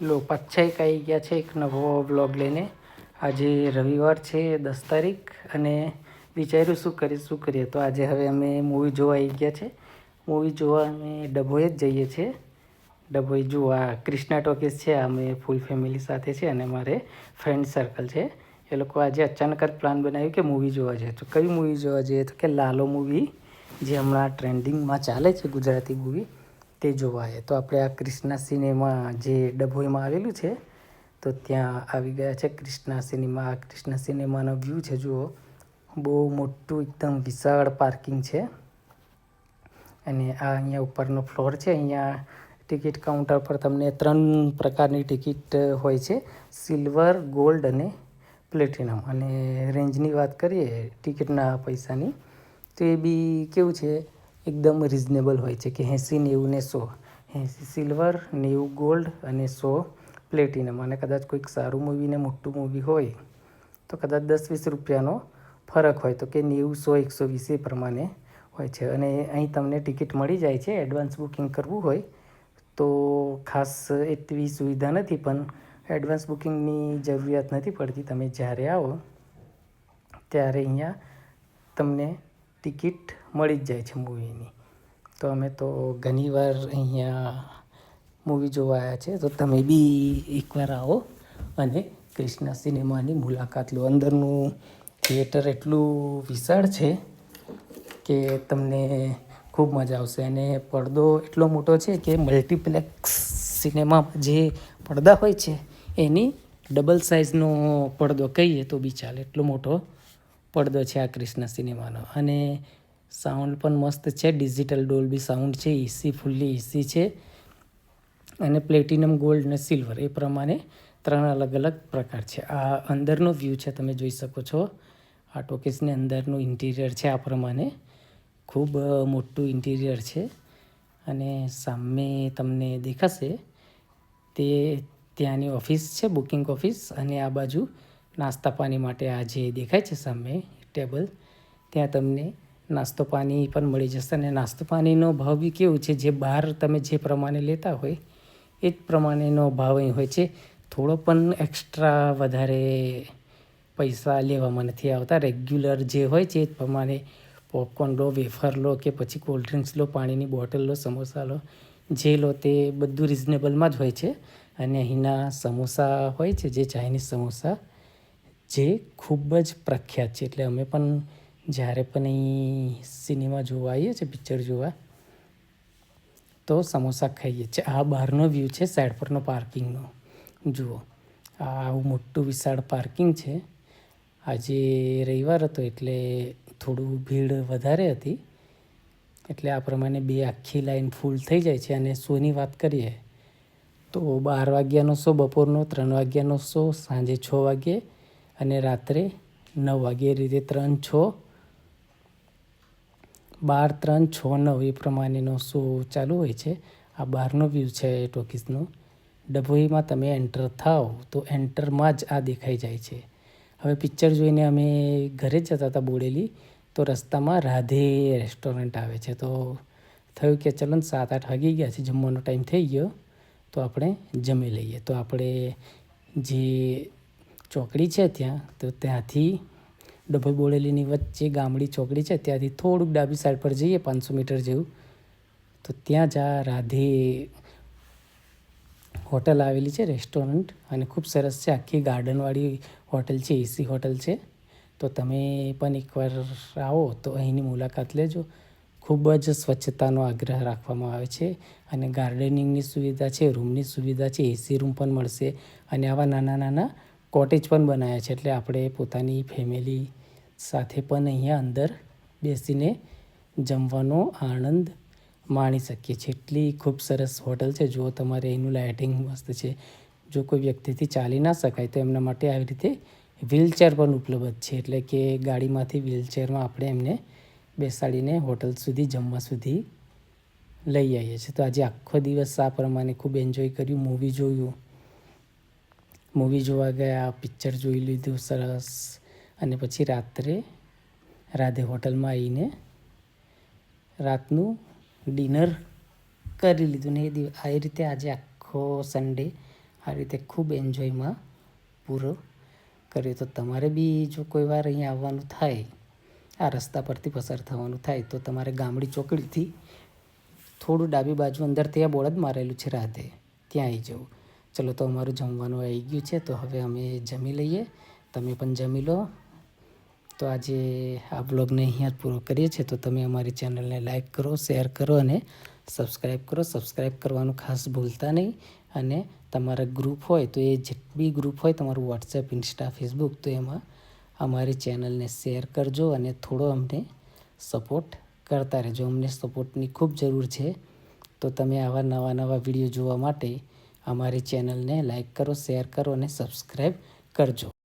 લો પાછા એક આવી ગયા છે એક નવો બ્લોગ લઈને. આજે રવિવાર છે, દસ તારીખ, અને વિચાર્યું શું કરીએ શું કરીએ. તો આજે હવે અમે મૂવી જોવા આવી ગયા છે. મૂવી જોવા અમે ડભોએ જ જઈએ છીએ. ડભોઈ જોવા ક્રિષ્ના ટોકીસ છે અમે ફૂલ ફેમિલી સાથે છે, અને મારે ફ્રેન્ડ સર્કલ છે. એ લોકો આજે અચાનક જ પ્લાન બનાવ્યું કે મૂવી જોવા જઈએ તો કઈ મૂવી જોવા જઈએ? તો કે લાલો મૂવી જે હમણાં ટ્રેન્ડિંગમાં ચાલે છે ગુજરાતી મૂવી તે જોવાય. તો આપણે આ ક્રિષ્ના સિનેમા જે ડભોઈમાં આવેલું છે, તો ત્યાં આવી ગયા છે ક્રિષ્ના સિનેમા. આ ક્રિષ્ના સિનેમાનો વ્યૂ છે, જુઓ. બહુ મોટું, એકદમ વિશાળ પાર્કિંગ છે. અને આ અહીંયા ઉપરનો ફ્લોર છે. અહીંયા ટિકિટ કાઉન્ટર પર તમને ત્રણ પ્રકારની ટિકિટ હોય છે, સિલ્વર, ગોલ્ડ અને પ્લેટિનમ. અને રેન્જની વાત કરીએ, ટિકિટના પૈસાની, તો એ બી કેવું છે એકદમ રિઝનેબલ હોય છે કે એંસી, નેવું ને સો. એંસી સિલ્વર નેવું ગોલ્ડ અને સો પ્લેટિનમ અને કદાચ કોઈક સારું મૂવી ને મોટું મૂવી હોય, તો કદાચ દસ, વીસ રૂપિયાનો ફરક હોય. તો કે નેવું, સો, એકસો વીસ એ પ્રમાણે હોય છે. અને અહીં તમને ટિકિટ મળી જાય છે એડવાન્સ બુકિંગ કરવું હોય, તો ખાસ એટલી સુવિધા નથી, પણ એડવાન્સ બુકિંગની જરૂરિયાત નથી પડતી. તમે જ્યારે આવો, ત્યારે અહીંયા તમને ટિકિટ મળી જ જાય છે મૂવીની. તો અમે તો ઘણીવાર અહીંયા મૂવી જોવા આવ્યા છે. તો તમે બી એકવાર આવો અને ક્રિષ્ના સિનેમાની મુલાકાત લો. અંદરનું થિયેટર એટલું વિશાળ છે કે તમને ખૂબ મજા આવશે. અને પડદો એટલો મોટો છે કે મલ્ટીપ્લેક્સ સિનેમામાં જે પડદા હોય છે, એની ડબલ સાઇઝનો પડદો કહીએ તો બી ચાલે. એટલો મોટો પડદો છે આ ક્રિષ્ના સિનેમાનો. અને સાઉન્ડ પણ મસ્ત છે. ડિજિટલ ડોલ્બી સાઉન્ડ છે. એસી ફૂલ્લી એસી છે. અને પ્લેટિનમ ગોલ્ડ અને સિલ્વર એ પ્રમાણે ત્રણ અલગ અલગ પ્રકાર છે. આ અંદરનો વ્યૂ છે તમે જોઈ શકો છો. આ ટોકીસની અંદરનું ઇન્ટિરિયર છે આ પ્રમાણે. ખૂબ મોટું ઇન્ટિરિયર છે. અને સામે તમને દેખાશે તે ત્યાંની ઓફિસ છે, બુકિંગ ઓફિસ. અને આ બાજુ નાસ્તા પાણી માટે આ જે દેખાય છે સામે, ટેબલ, ત્યાં તમને નાસ્તો પાણી પણ મળી જશે અને નાસ્તો પાણીનો ભાવ બી કેવું છે? જે બહાર તમે જે પ્રમાણે લેતા હોય, એ જ પ્રમાણેનો ભાવ અહીં હોય છે. થોડો પણ એક્સ્ટ્રા વધારે પૈસા લેવામાં નથી આવતા. રેગ્યુલર જે હોય છે, એ જ પ્રમાણે પોપકોર્ન લો વેફર લો કે પછી કોલ્ડ ડ્રિંક્સ લો, પાણીની બોટલ લો, સમોસા લો, જે લો તે બધું રિઝનેબલમાં જ હોય છે. અને અહીંના સમોસા હોય છે, જે ચાઇનીઝ સમોસા, જે ખૂબ જ પ્રખ્યાત છે. એટલે અમે પણ જ્યારે પણ અહીં સિનેમા જોવા આવીએ છીએ, પિક્ચર જોવા, તો સમોસા ખાઈએ છીએ. આ બહારનો વ્યૂ છે સાઈડ પરનો પાર્કિંગનો જુઓ આ આવું મોટું વિશાળ પાર્કિંગ છે. આજે રવિવાર હતો એટલે થોડું ભીડ વધારે હતી. એટલે આ પ્રમાણે બે આખી લાઈન ફૂલ થઈ જાય છે અને શોની વાત કરીએ, તો બાર વાગ્યાનો શો, બપોરનો ત્રણ વાગ્યાનો શો, સાંજે છ વાગ્યે અને રાત્રે નવ વાગ્યે રીતે ત્રણ, છ બાર, ત્રણ, છ, નવ એ પ્રમાણેનો શો ચાલુ હોય છે. આ બહારનો વ્યૂ છે એ ટોકીસનો ડભોઈમાં તમે એન્ટર થાઓ તો એન્ટરમાં જ આ દેખાઈ જાય છે. હવે પિક્ચર જોઈને અમે ઘરે જતા હતા બોડેલી, તો રસ્તામાં રાધે રેસ્ટોરન્ટ આવે છે. તો થયું કે ચલો સાત, આઠ વાગી ગયા છે, જમવાનો ટાઈમ થઈ ગયો, તો આપણે જમી લઈએ. તો આપણે જે ચોકડી છે ત્યાં, તો ત્યાંથી ડભોઈ બોડેલીની વચ્ચે ગામડી ચોકડી છે, ત્યાંથી થોડુંક ડાબી સાઈડ પર જઈએ, પાંચસો મીટર જેવું. તો ત્યાં જ આ રાધે હોટલ આવેલી છે રેસ્ટોરન્ટ અને ખૂબ સરસ છે. આખી ગાર્ડનવાળી હોટલ છે એસી હોટલ છે. તો તમે પણ એકવાર આવો, તો અહીંની મુલાકાત લેજો. ખૂબ જ સ્વચ્છતાનો આગ્રહ રાખવામાં આવે છે, અને ગાર્ડનિંગની સુવિધા છે રૂમની સુવિધા છે એસી રૂમ પણ મળશે, અને આવા નાના નાના કોટેજ પણ બનાવ્યા છે. એટલે આપણે પોતાની ફેમિલી સાથે પણ અહીંયા અંદર બેસીને જમવાનો આનંદ માણી શકીએ છીએ. એટલી ખૂબ સરસ હોટલ છે. જો તમારે એનું લાઇટિંગ મસ્ત છે. જો કોઈ વ્યક્તિથી ચાલી ના શકાય તો એમના માટે આવી રીતે વ્હીલચેર પણ ઉપલબ્ધ છે. એટલે કે ગાડીમાંથી વ્હીલચેરમાં આપણે એમને બેસાડીને હોટલ સુધી, જમવા સુધી લઈ આવીએ છીએ. તો આજે આખો દિવસ આ પ્રમાણે ખૂબ એન્જોય કર્યું. મૂવી જોયું. મૂવી જોવા ગયા, પિક્ચર જોઈ લીધું, સરસ. અને પછી રાત્રે રાધે હોટલમાં આવીને રાતનું ડિનર કરી લીધું ને એ દિવસ આ રીતે આજે આખો સન્ડે આ રીતે ખૂબ એન્જોયમાં પૂરો કર્યો. તો તમારે બી જો કોઈ વાર અહીંયા આવવાનું થાય, આ રસ્તા પરથી પસાર થવાનું થાય, તો તમારે ગામડી ચોકડીથી થોડું ડાબી બાજુ અંદર ત્યાં બોર્ડ જ મારેલું છે રાધે. ત્યાં આવી જવું. ચલો તો અમારું જમવાનું આવી ગયું છે, તો હવે અમે જમી લઈએ. તમે પણ જમી લો. તો આજે આ બ્લોગને અહીંયા પૂરો કરીએ છીએ. તો તમે અમારી ચેનલને લાઇક કરો, શેર કરો અને સબસ્ક્રાઈબ કરો. સબસ્ક્રાઈબ કરવાનું ખાસ ભૂલતા નહીં. અને તમારા ગ્રુપ હોય તો એ જે બી ગ્રુપ હોય, તમારું વોટ્સએપ, ઇન્સ્ટા, ફેસબુક, તો એમાં અમારી ચેનલને શેર કરજો અને થોડો અમને સપોર્ટ કરતા રહેજો. અમને સપોર્ટની ખૂબ જરૂર છે. તો તમે આવા નવા નવા વીડિયો જોવા માટે અમારી ચેનલને લાઇક કરો, શેર કરો અને સબસ્ક્રાઈબ કરજો.